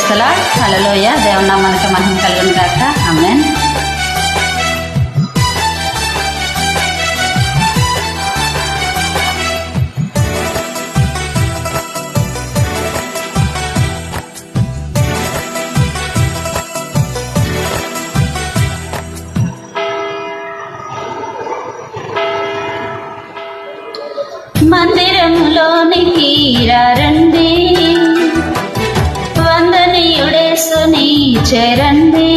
ప్రైస్తలా హలలోయ మనకి మహిమ కలుగును గాక. అమ్మే వందనీయుడేసుని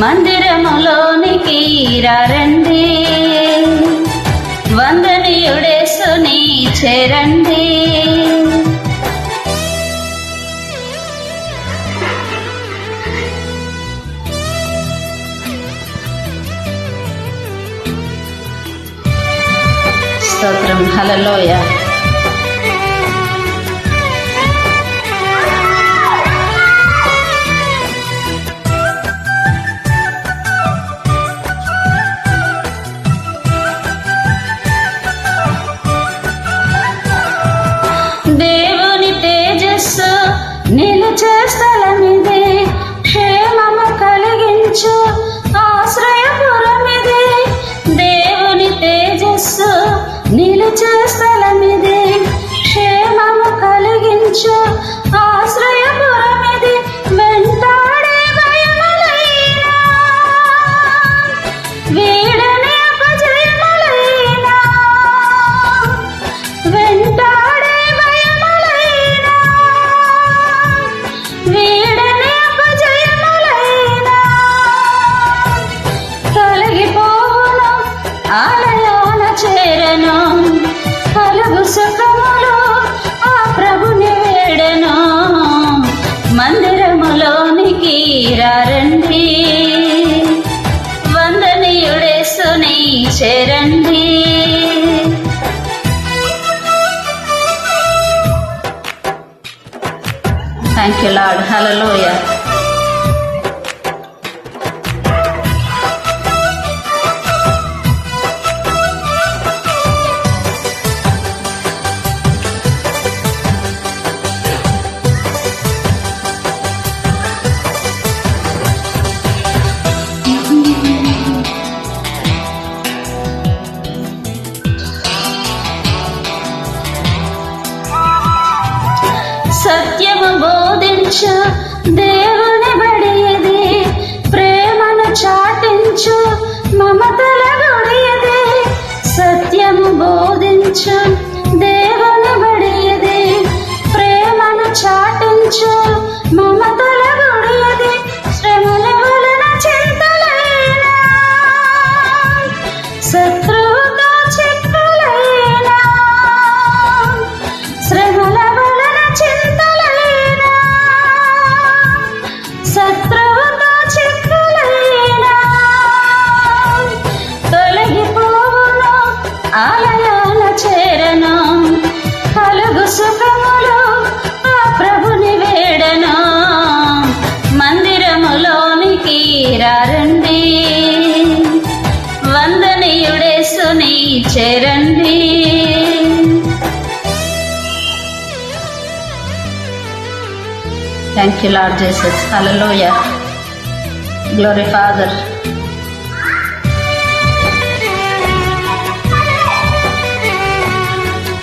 మందిరములోనికి రండి వందనీయుడేసుని చేరండి. స్తోత్రం. హలలోయ నిలిచే థ్యాంక్ యూ లార్డ్ హలలోయ బోధించు దేవుని బడియది ప్రేమను చాటించు మమతల గుడియది సత్యము బోధించు. వందనీయుడేసుని చేరండి. థ్యాంక్ యూ లార్డ్ జీసస్ హలోయ గ్లోరీ ఫాదర్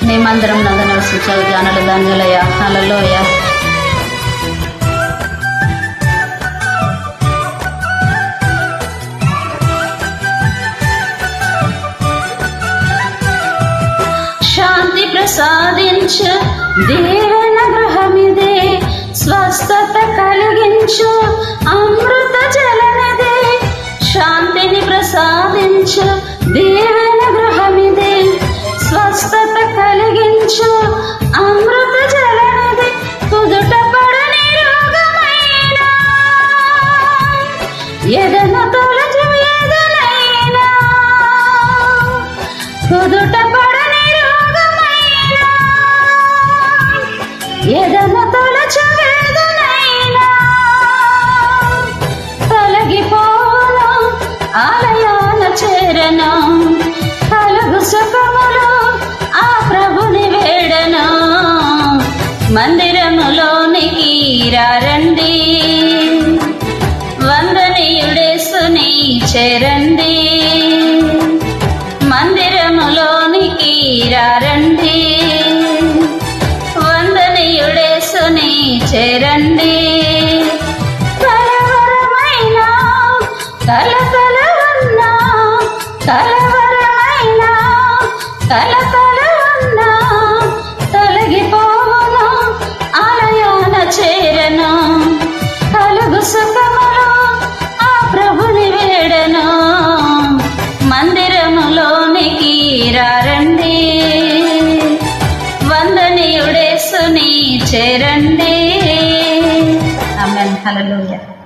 మేమందరం నందనవసించాలి నివసించాలి జానలు ధన్యులయ హల్లెలూయ దేవన గృహమిదే స్వస్థత కలిగించు అమృత జలమిదే శాంతిని ప్రసాదించు దేవన గృహమిదే స్వస్థత కలిగించు అమృత జలమిదే కుదుట పడని ఎదన తొలజు ఎదలైనా కుదుట ఆలయాల చేరను. కలుగు సుఖములు ఆ ప్రభుని వేడను. మందిరములోనికి రండి వందనీయుడేసుని చేరండి. మందిరములోనికి రండి వందనీయుడేసుని చేరండి. Hallelujah.